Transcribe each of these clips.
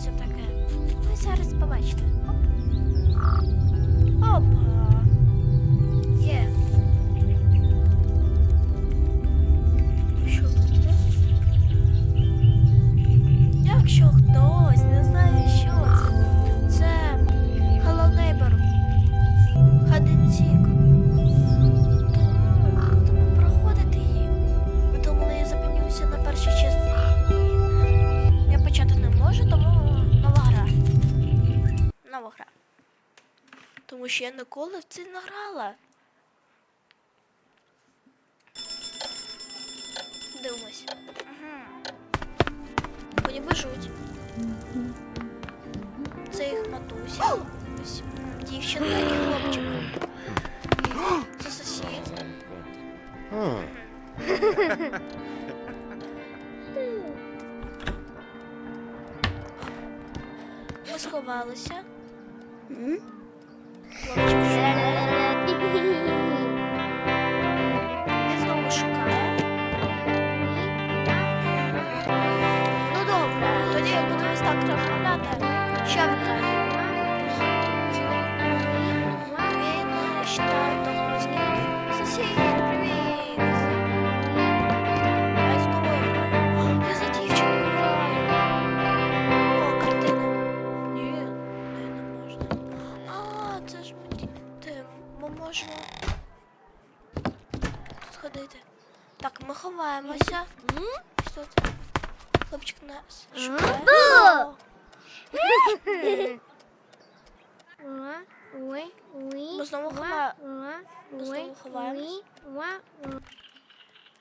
це таке? Ви зараз побачите. Оп. Опа. Що я ніколи в це не грала. Дивимось. Угу. Бежуть. Це їх матуся. Ось дівчинка і хлопчик. Це сусід. Ми сховалися. Хлопчик шукає. Він знову шукає. Ну добре, тоді я буду ось так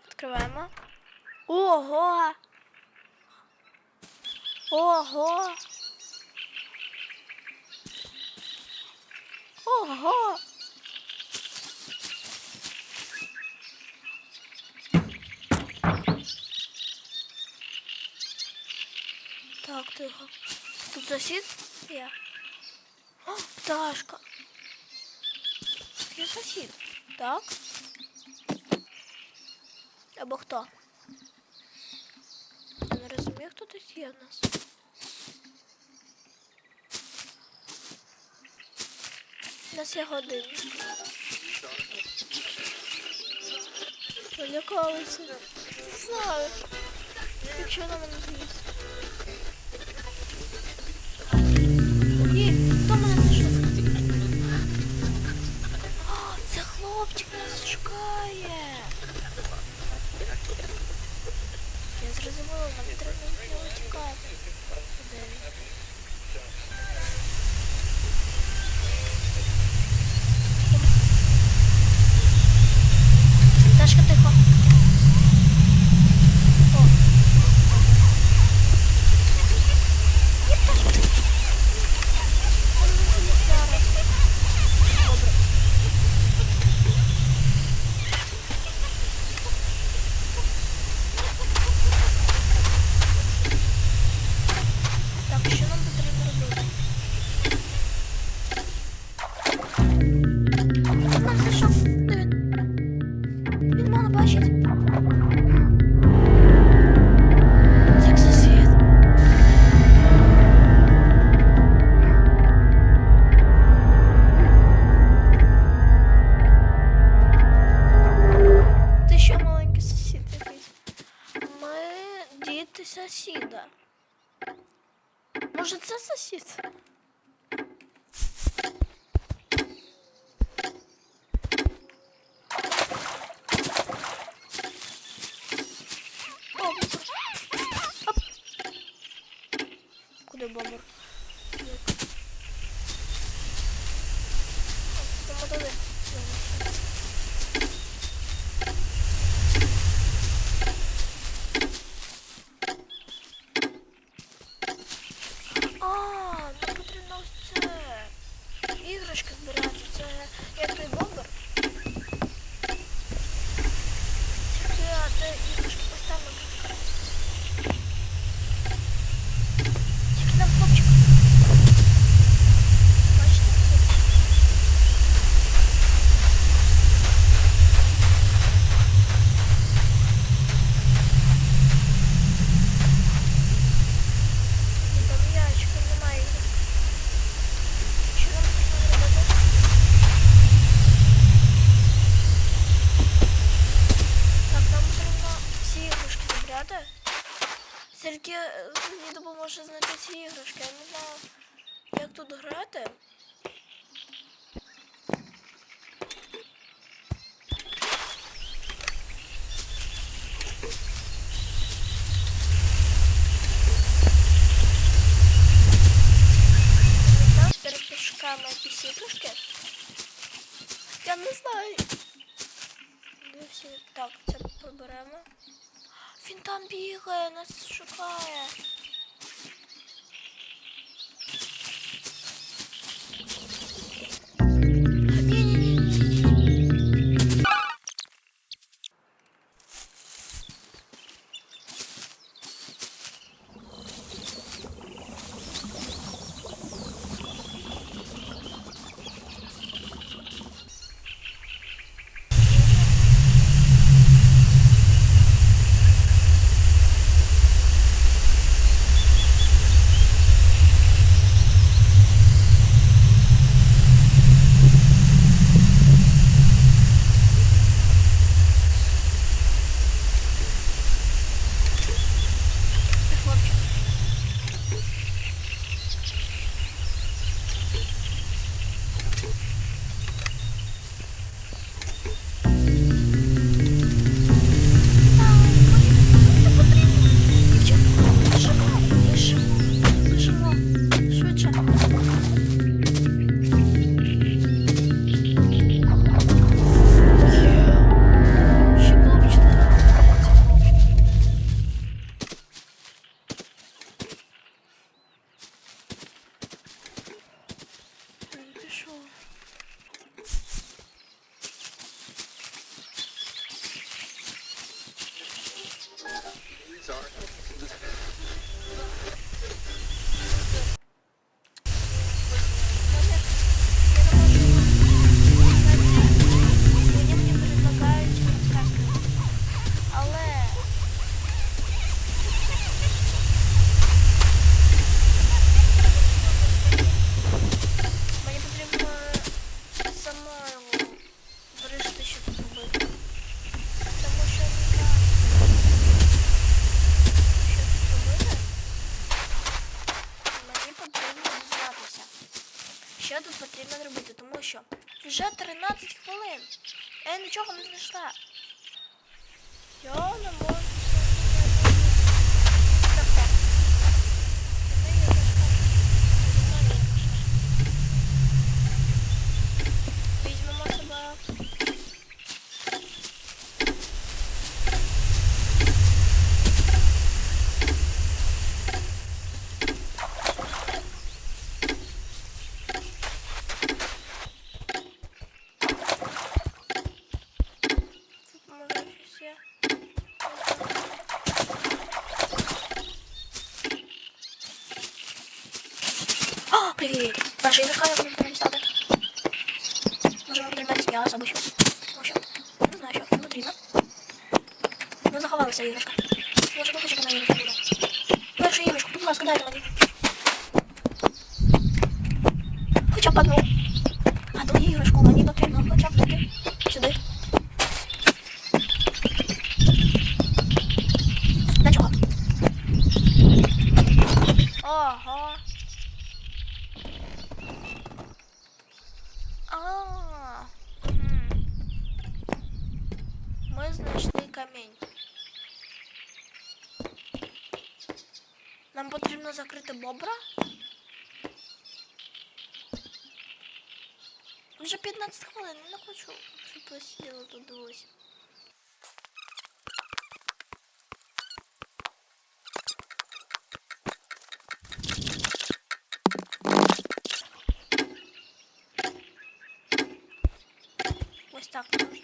Відкриваємо. Ого! Ого! Ого! Так, тихо. Тут сусід є. О, пташка. Є сусід. Так? Або хто? Я не розумію, хто тут є в нас. У нас є годинник. Полякалися. Знаю. Якщо на мене з'їсть. Хлопчик нас шукає. Я зрозуміла, нам треба від нього тікати. Де тихо. О. Може це сусід? Куди бомбер? Тому туди. А, нам потрібно ось це. Іграшки збирати. Це як той бомбер. Тільки де іграшки поставимо. Тільки нам хлопчик грати? Тільки е, мені допоможе знайти ці іграшки. Я не знаю, як тут грати. Тут потрібно робити, тому що вже 13 хвилин. Я нічого не знайшла. Я не можу знайти. Так, так. Це є важка. Візьмемо собак. Тут може щось є. О, Наша іграшка я можу перестати. Може вам потрібно м'ясо або що? Або? Не знаю, що вам потрібно. Ну, заховалася іграшка. Може, ви хочете на іграшку буде? Першу іграшку, будь ласка, дайте мені. Хоча б. Одну іграшку мені потрібно хоча б таки. Сюди. Для чого? Ого. А. Мгм. Ми знайшли камінь. Нам потрібно закрити бобра. Вже 15 хвилин, я не хочу, щоб ви сиділи тут дивилися. Ось так можна.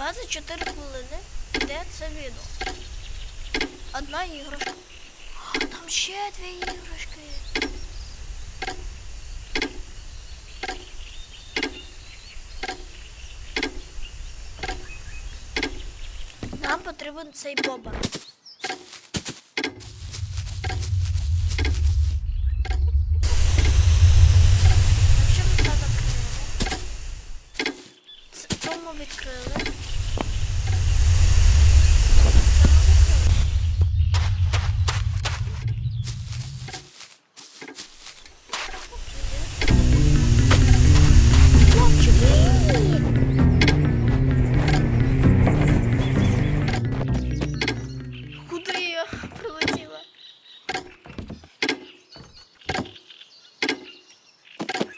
24 хвилини. Де це відео? Одна іграшка. О, там ще дві іграшки. Нам потрібен цей боба. Якщо ми це закрили, тому відкрили.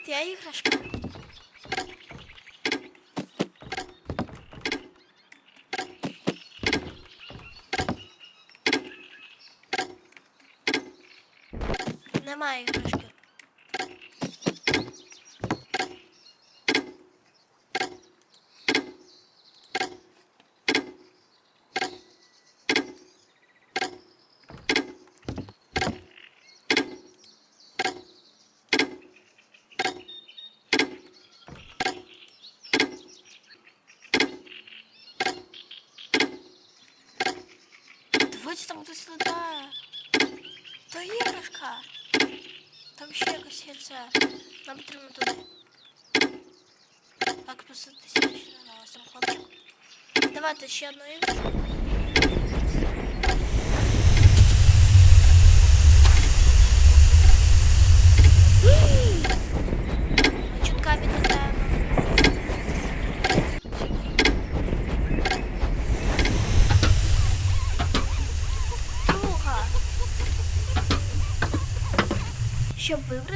Я іграшка. Немає іграшки. Дивіться, там хтось летає. То іграшка. Там ще якось є це. Нам потрібно туди. Так, посадитися ще не там хлопчик. Давайте ще одну іграшку.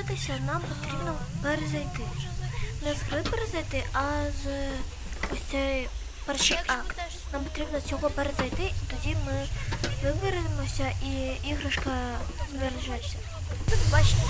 Вибратися, нам потрібно перезайти. Не з гри перезайти, а з ось цей перший акт. Нам потрібно цього перезайти, і тоді ми виберемося і іграшка збережеться. Тут бачите.